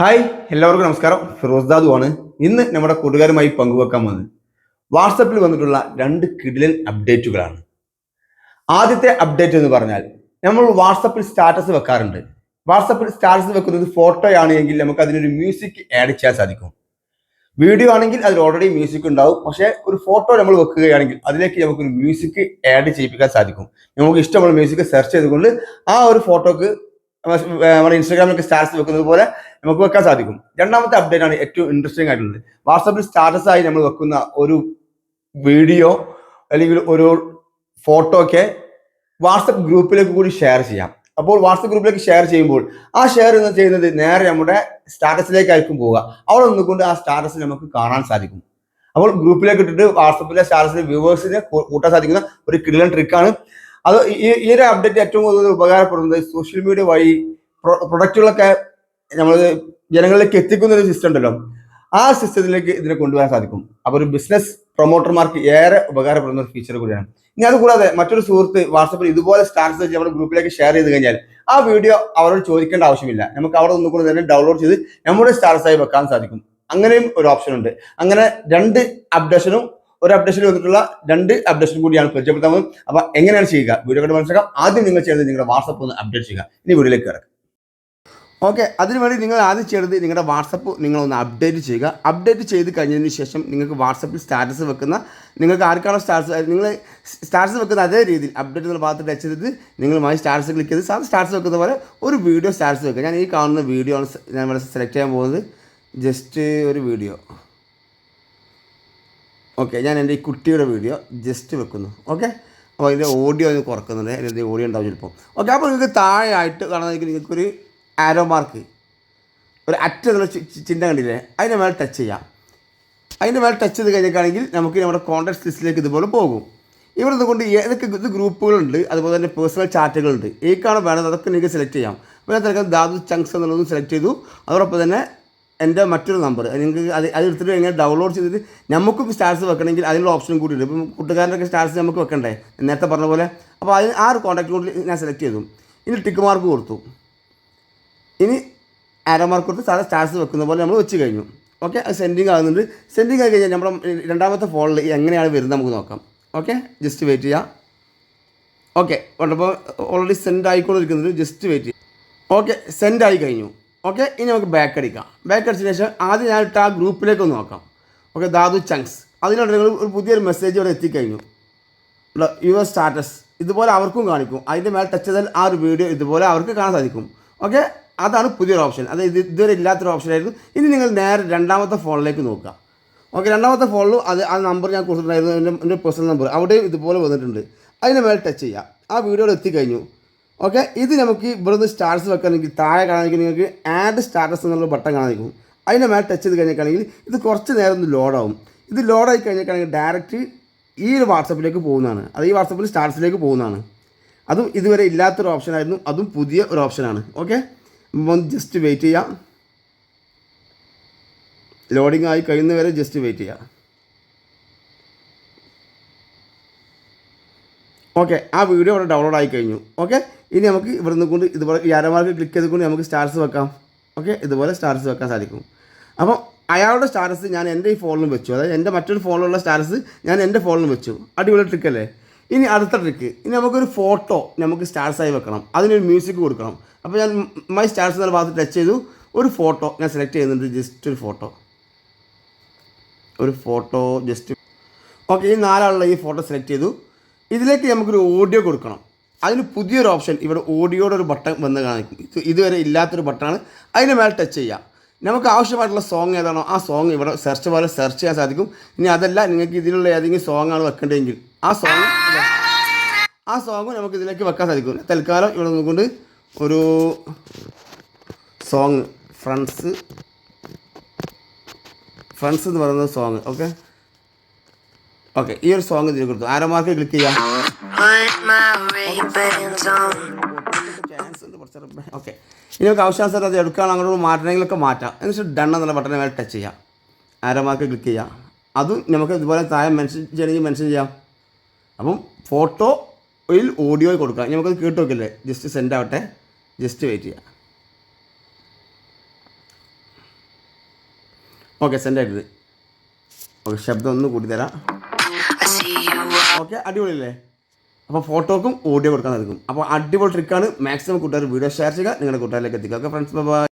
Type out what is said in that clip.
Hi എല്ലാവർക്കും നമസ്കാരം. ഫിറോസ് ദാദു ആണ്. ഇന്ന് നമ്മുടെ കൂട്ടുകാരുമായി പങ്കുവെക്കാൻ വന്നത് വാട്സപ്പിൽ വന്നിട്ടുള്ള രണ്ട് കിടിലൻ അപ്ഡേറ്റുകളാണ് ആദ്യത്തെ അപ്ഡേറ്റ് എന്ന് പറഞ്ഞാൽ നമ്മൾ വാട്സപ്പിൽ സ്റ്റാറ്റസ് വെക്കാറുണ്ട്. വാട്സപ്പിൽ സ്റ്റാറ്റസ് വെക്കുന്നത് ഫോട്ടോയാണ് എങ്കിൽ നമുക്ക് അതിനൊരു മ്യൂസിക് ആഡ് ചെയ്യാൻ സാധിക്കും. വീഡിയോ ആണെങ്കിൽ അതിൽ ഓൾറെഡി മ്യൂസിക് ഉണ്ടാവും. പക്ഷേ ഒരു ഫോട്ടോ നമ്മൾ വെക്കുകയാണെങ്കിൽ അതിലേക്ക് നമുക്കൊരു മ്യൂസിക് ആഡ് ചെയ്യിപ്പിക്കാൻ സാധിക്കും. നമുക്ക് ഇഷ്ടമുള്ള മ്യൂസിക് സെർച്ച് ചെയ്തുകൊണ്ട് ആ ഒരു ഫോട്ടോക്ക് നമ്മുടെ ഇൻസ്റ്റാഗ്രാമിലൊക്കെ സ്റ്റാറ്റസ് വെക്കുന്നത് പോലെ നമുക്ക് വെക്കാൻ സാധിക്കും. രണ്ടാമത്തെ അപ്ഡേറ്റ് ആണ് ഏറ്റവും ഇൻട്രസ്റ്റിംഗ് ആയിട്ടുള്ളത്. വാട്സാപ്പിൽ സ്റ്റാറ്റസ് ആയി നമ്മൾ വെക്കുന്ന ഒരു വീഡിയോ അല്ലെങ്കിൽ ഒരു ഫോട്ടോ ഒക്കെ വാട്സപ്പ് ഗ്രൂപ്പിലേക്ക് കൂടി ഷെയർ ചെയ്യാം. അപ്പോൾ വാട്സപ്പ് ഗ്രൂപ്പിലേക്ക് ഷെയർ ചെയ്യുമ്പോൾ ആ ഷെയർ എന്ന് ചെയ്യുന്നത് നേരെ നമ്മുടെ സ്റ്റാറ്റസിലേക്കായിരിക്കും പോവുക. അവിടെ നിന്നുകൊണ്ട് ആ സ്റ്റാറ്റസ് നമുക്ക് കാണാൻ സാധിക്കും. അപ്പോൾ ഗ്രൂപ്പിലേക്ക് ഇട്ടിട്ട് വാട്സപ്പിലെ സ്റ്റാറ്റസിലെ വ്യൂവേഴ്സിനെ കൂട്ടാൻ സാധിക്കുന്ന ഒരു കിടിലൻ ട്രിക്കാണ് അത് ഈ ഈ ഒരു അപ്ഡേറ്റ് ഏറ്റവും കൂടുതൽ ഉപകാരപ്പെടുന്നത് സോഷ്യൽ മീഡിയ വഴി പ്രൊഡക്റ്റുകളൊക്കെ നമ്മൾ ജനങ്ങളിലേക്ക് എത്തിക്കുന്ന ഒരു സിസ്റ്റം ഉണ്ടല്ലോ. ആ സിസ്റ്റത്തിലേക്ക് ഇതിനെ കൊണ്ടുവരാൻ സാധിക്കും. അപ്പോൾ ഒരു ബിസിനസ് പ്രൊമോട്ടർമാർക്ക് ഏറെ ഉപകാരപ്പെടുന്ന ഒരു ഫീച്ചർ കൂടിയാണ്. ഇനി അതുകൂടാതെ മറ്റൊരു സുഹൃത്ത് വാട്സപ്പിൽ ഇതുപോലെ സ്റ്റാറ്റസ് വെച്ച് നമ്മുടെ ഗ്രൂപ്പിലേക്ക് ഷെയർ ചെയ്ത് കഴിഞ്ഞാൽ ആ വീഡിയോ അവരോട് ചോദിക്കേണ്ട ആവശ്യമില്ല. നമുക്ക് അവിടെ നിന്നുകൊണ്ട് തന്നെ ഡൗൺലോഡ് ചെയ്ത് നമ്മുടെ സ്റ്റാറ്റസ് ആയി വെക്കാൻ സാധിക്കും. അങ്ങനെയും ഒരു ഓപ്ഷൻ ഉണ്ട്. അങ്ങനെ രണ്ട് അപ്ഡേഷനും ഒരു അപ്ഡേഷൻ വന്നിട്ടുള്ള രണ്ട് അപ്ഡേഷൻ കൂടിയാണ് പരിചയപ്പെടുത്താൻ പോകുന്നത്. അപ്പൊ എങ്ങനെയാണ് ചെയ്യുക? വീഡിയോ കണ്ട് മനസ്സിലാക്കാം. ആദ്യം നിങ്ങൾ ചെയ്യുന്നത് നിങ്ങളുടെ വാട്സപ്പ് ഒന്ന് അപ്ഡേറ്റ് ചെയ്യുക. ഇനി വീഡിയോയിലേക്ക് കിടക്കുക ഓക്കെ അതിനുവേണ്ടി നിങ്ങൾ ആദ്യം ചെയ്യേണ്ടത് നിങ്ങളുടെ വാട്സപ്പ് നിങ്ങളൊന്ന് അപ്ഡേറ്റ് ചെയ്യുക. അപ്ഡേറ്റ് ചെയ്ത് കഴിഞ്ഞതിന് ശേഷം നിങ്ങൾക്ക് വാട്സപ്പിൽ സ്റ്റാറ്റസ് വെക്കുന്ന നിങ്ങൾക്ക് ആർക്കാണോ സ്റ്റാറ്റസ് നിങ്ങൾ സ്റ്റാറ്റസ് വെക്കുന്ന അതേ രീതിയിൽ അപ്ഡേറ്റ് എന്നുള്ള ഭാഗത്ത് ടച്ച് ചെയ്തിട്ട് നിങ്ങളുമായി സ്റ്റാറ്റസ് ക്ലിക്ക് ചെയ്ത് സാധാരണ സ്റ്റാറ്റസ് വെക്കുന്ന പോലെ ഒരു വീഡിയോ സ്റ്റാറ്റസ് വെക്കുക. ഞാൻ ഈ കാണുന്ന വീഡിയോ ആണ് ഞാൻ ഇവിടെ സെലക്ട് ചെയ്യാൻ പോകുന്നത്. ജസ്റ്റ് ഒരു വീഡിയോ ഓക്കെ ഞാൻ എന്റെ ഈ കുട്ടിയുടെ വീഡിയോ ജസ്റ്റ് വെക്കുന്നു. ഓക്കെ അപ്പോൾ ഇതിന്റെ ഓഡിയോ ഒന്ന് കുറക്കുന്നുണ്ട്. അതിന്റെ ഓഡിയോ ഉണ്ടാവും ചിലപ്പോൾ. ഓക്കെ അപ്പോൾ നിങ്ങൾക്ക് താഴെയായിട്ട് കാണാൻ നിങ്ങൾക്കൊരു ആരോ മാർക്ക് ഒരു അറ്റ എന്നുള്ള ചി- ചി- ചിഹ്നം കണ്ടില്ലേ? അതിന്റെ മേലെ ടച്ച് ചെയ്യാം. അതിന്റെ മേലെ ടച്ച് ചെയ്ത് കഴിഞ്ഞിട്ടാണെങ്കിൽ നമുക്ക് നമ്മുടെ കോൺടാക്ട് ലിസ്റ്റിലേക്ക് ഇതുപോലെ പോകും. ഇവിടെ നിന്നുകൊണ്ട് ഏതൊക്കെ ഇത് ഗ്രൂപ്പുകളുണ്ട് അതുപോലെ തന്നെ പേഴ്സണൽ ചാറ്റുകളുണ്ട് ഏക്കാണ് വേണ്ടത്? അതൊക്കെ നിങ്ങൾക്ക് സെലക്ട് ചെയ്യാം. ഞാൻ തിരക്കാൻ ദാദു ചങ്ക്സ് എന്നുള്ളതും സെലക്ട് ചെയ്തു. അതോടൊപ്പം തന്നെ എന്റെ മറ്റൊരു നമ്പർ നിങ്ങൾക്ക് അത് അത് എടുത്തിട്ട് എങ്ങനെ ഡൗൺലോഡ് ചെയ്തിട്ട് നമുക്കും സ്റ്റാറ്റസ് വെക്കണമെങ്കിൽ അതിനുള്ള ഓപ്ഷനും കൂടി ഉണ്ട്. ഇപ്പം കൂട്ടുകാരന്റെയൊക്കെ സ്റ്റാറ്റസ് നമുക്ക് വെക്കണ്ടേ? നേരത്തെ പറഞ്ഞ പോലെ. അപ്പോൾ അതിന് ആ ഒരു കോൺടാക്ട് കൂടി ഞാൻ സെലക്ട് ചെയ്തു. ഇനി ടിക്ക് മാർക്ക് കൊടുത്തു. ഇനി ആരോ മാർക്ക് കൊടുത്ത് സാധാ സ്റ്റാറ്റസ് വെക്കുന്ന പോലെ നമ്മൾ വെച്ച് കഴിഞ്ഞു. ഓക്കെ അത് സെൻഡിങ് ആകുന്നുണ്ട്. സെൻഡിങ് ആയി കഴിഞ്ഞാൽ നമ്മുടെ രണ്ടാമത്തെ ഫോണിൽ എങ്ങനെയാണ് വരുന്നത് നമുക്ക് നോക്കാം. ഓക്കെ ജസ്റ്റ് വെയിറ്റ് ചെയ്യാം. ഓക്കെ ഉണ്ടപ്പോൾ ഓൾറെഡി സെൻഡ് ആയിക്കൊണ്ടിരിക്കുന്നത് ജസ്റ്റ് വെയിറ്റ് ചെയ്യാം. ഓക്കെ സെൻഡ് ആയി കഴിഞ്ഞു. ഓക്കെ ഇനി നമുക്ക് ബാക്ക് അടിക്കാം. ബാക്ക് അടിച്ചതിന് ശേഷം ആദ്യം ഞാൻ ആ ഗ്രൂപ്പിലേക്ക് ഒന്ന് നോക്കാം. ഓക്കെ ദാദു ചങ്ക്സ്. അതിനോട് നിങ്ങൾ ഒരു പുതിയൊരു മെസ്സേജ് ഇവിടെ എത്തിക്കഴിഞ്ഞു. യുവർ സ്റ്റാറ്റസ് ഇതുപോലെ അവർക്കും കാണിക്കും. അതിന്റെ മേലെ ടച്ച് ചെയ്താൽ ആ ഒരു വീഡിയോ ഇതുപോലെ അവർക്ക് കാണാൻ സാധിക്കും. ഓക്കെ അതാണ് പുതിയൊരു ഓപ്ഷൻ അത് ഇത് ഇതുവരെ ഇല്ലാത്തൊരു ഓപ്ഷൻ ആയിരുന്നു. ഇനി നിങ്ങൾ നേരെ രണ്ടാമത്തെ ഫോണിലേക്ക് നോക്കുക. ഓക്കെ രണ്ടാമത്തെ ഫോണിലും അത് ആ നമ്പർ ഞാൻ കൊടുത്തിട്ടുണ്ടായിരുന്നു. എന്റെ എന്റെ പേഴ്സണൽ നമ്പർ അവിടെയും ഇതുപോലെ വന്നിട്ടുണ്ട്. അതിന്റെ മേലെ ടച്ച് ചെയ്യുക ആ വീഡിയോയിൽ എത്തിക്കഴിഞ്ഞു. ഓക്കെ ഇത് നമുക്ക് ഇവിടുന്ന് സ്റ്റാറ്റസ് വെക്കാനെങ്കിൽ താഴെ കാണാനെങ്കിൽ നിങ്ങൾക്ക് ആഡ് സ്റ്റാറ്റസ് എന്നുള്ള ബട്ടൺ കാണാനിരിക്കും അതിന്റെ മേലെ ടച്ച് ചെയ്ത് കഴിഞ്ഞിട്ടാണെങ്കിൽ ഇത് കുറച്ച് നേരം ഒന്ന് ലോഡാവും ഇത് ലോഡായി കഴിഞ്ഞിട്ടാണെങ്കിൽ ഡയറക്റ്റ് ഈ ഒരു വാട്സപ്പിലേക്ക് പോകുന്നതാണ്. അത് ഈ വാട്സപ്പിൽ സ്റ്റാറ്റസിലേക്ക് പോകുന്നതാണ്. അതും ഇതുവരെ ഇല്ലാത്തൊരു ഓപ്ഷനായിരുന്നു അതും പുതിയ ഒരു ഓപ്ഷനാണ് ഓക്കെ ഒന്ന് ജസ്റ്റ് വെയിറ്റ് ചെയ്യാം. ലോഡിംഗ് ആയി കഴിയുന്നവരെ ജസ്റ്റ് വെയിറ്റ് ചെയ്യാം. ഓക്കെ ആ വീഡിയോ ഇവിടെ ഡൗൺലോഡ് ആയി കഴിഞ്ഞു ഓക്കെ ഇനി നമുക്ക് ഇവിടുന്ന് കൊണ്ട് ഇതുപോലെ ഈ അരമാർക്ക് ക്ലിക്ക് ചെയ്തുകൊണ്ട് നമുക്ക് സ്റ്റാറ്റസ് വെക്കാം. ഓക്കെ ഇതുപോലെ സ്റ്റാറ്റസ് വെക്കാൻ സാധിക്കും. അപ്പോൾ അയാളുടെ സ്റ്റാറ്റസ് ഞാൻ എന്റെ ഈ ഫോണിലും വെച്ചു. അതായത് എന്റെ മറ്റൊരു ഫോണിലുള്ള സ്റ്റാറ്റസ് ഞാൻ എന്റെ ഫോണിലും വെച്ചു. അടിപൊളി ട്രിക്ക് അല്ലേ? ഇനി അടുത്ത ട്രിക്ക് ഇനി നമുക്കൊരു ഫോട്ടോ നമുക്ക് സ്റ്റാറ്റസ് ആയി വെക്കണം. അതിനൊരു മ്യൂസിക് കൊടുക്കണം. അപ്പോൾ ഞാൻ മൈ സ്റ്റാറ്റസ് എന്നുള്ള ഭാഗത്ത് ടച്ച് ചെയ്തു. ഒരു ഫോട്ടോ ഞാൻ സെലക്ട് ചെയ്യുന്നുണ്ട്. ജസ്റ്റ് ഒരു ഫോട്ടോ ഒരു ഫോട്ടോ ജസ്റ്റ് ഓക്കെ ഈ നാലാളുള്ള ഈ ഫോട്ടോ സെലക്ട് ചെയ്തു. ഇതിലേക്ക് നമുക്കൊരു ഓഡിയോ കൊടുക്കണം. അതിന് പുതിയൊരു ഓപ്ഷൻ ഇവിടെ ഓഡിയോയുടെ ഒരു ബട്ടൺ വന്ന് കാണിക്കും. ഇത് ഇതുവരെ ഇല്ലാത്തൊരു ബട്ടണാണ് അതിന് മേലെ ടച്ച് ചെയ്യാം. നമുക്ക് ആവശ്യമായിട്ടുള്ള സോങ് ഏതാണോ ആ സോങ് ഇവിടെ സെർച്ച് പോലെ സെർച്ച് ചെയ്യാൻ സാധിക്കും. ഇനി അതല്ല നിങ്ങൾക്ക് ഇതിലുള്ള ഏതെങ്കിലും സോങ് ആണ് വെക്കേണ്ടതെങ്കിൽ ആ സോങ് ആ സോങ്ങ് നമുക്ക് ഇതിലേക്ക് വെക്കാൻ സാധിക്കും. തൽക്കാലം ഇവിടെ നിന്നുകൊണ്ട് ഒരു സോങ് ഫ്രണ്ട്സ് ഫ്രണ്ട്സ് എന്ന് പറയുന്ന സോങ് ഓക്കെ ഓക്കെ ഈ ഒരു സോങ് ഇതിൽ കൊടുത്തു ആരോ മാർക്ക് ക്ലിക്ക് ചെയ്യാം. ചാൻസ് ഉണ്ട് കുറച്ച് ഓക്കെ ഇനി നമുക്ക് അത് എടുക്കാൻ അങ്ങോട്ട് മാറ്റണമെങ്കിലൊക്കെ മാറ്റാം. എന്നിട്ട് ഡൺ എന്നുള്ള ബട്ടനെ മേലെ ടച്ച് ചെയ്യാം. ആരോ മാർക്ക് ക്ലിക്ക് ചെയ്യാം? അതും നമുക്ക് ഇതുപോലെ താഴെ മെൻഷൻ ചെയ്യണമെങ്കിൽ മെൻഷൻ ചെയ്യാം. അപ്പം ഫോട്ടോയിൽ ഓഡിയോ കൊടുക്കാം. നമുക്കത് കേട്ട് നോക്കില്ലേ? ജസ്റ്റ് സെൻഡ് ആവട്ടെ. ജസ്റ്റ് വെയിറ്റ് ചെയ്യാം. ഓക്കെ സെൻഡ് ആയിട്ടുണ്ട്. ഓക്കെ ശബ്ദം ഒന്ന് കൂടി തരാം ഓക്കെ അടിപൊളിയല്ലേ? അപ്പോൾ ഫോട്ടോക്കും ഓഡിയോ കൊടുക്കാൻ നൽകും. അപ്പോൾ അടിപൊളി ട്രിക്കാണ് മാക്സിമം കൂട്ടുകാർ വീഡിയോ ഷെയർ ചെയ്യുക. നിങ്ങളുടെ കൂട്ടുകാരിലേക്ക് എത്തിക്കുക. Okay friends bye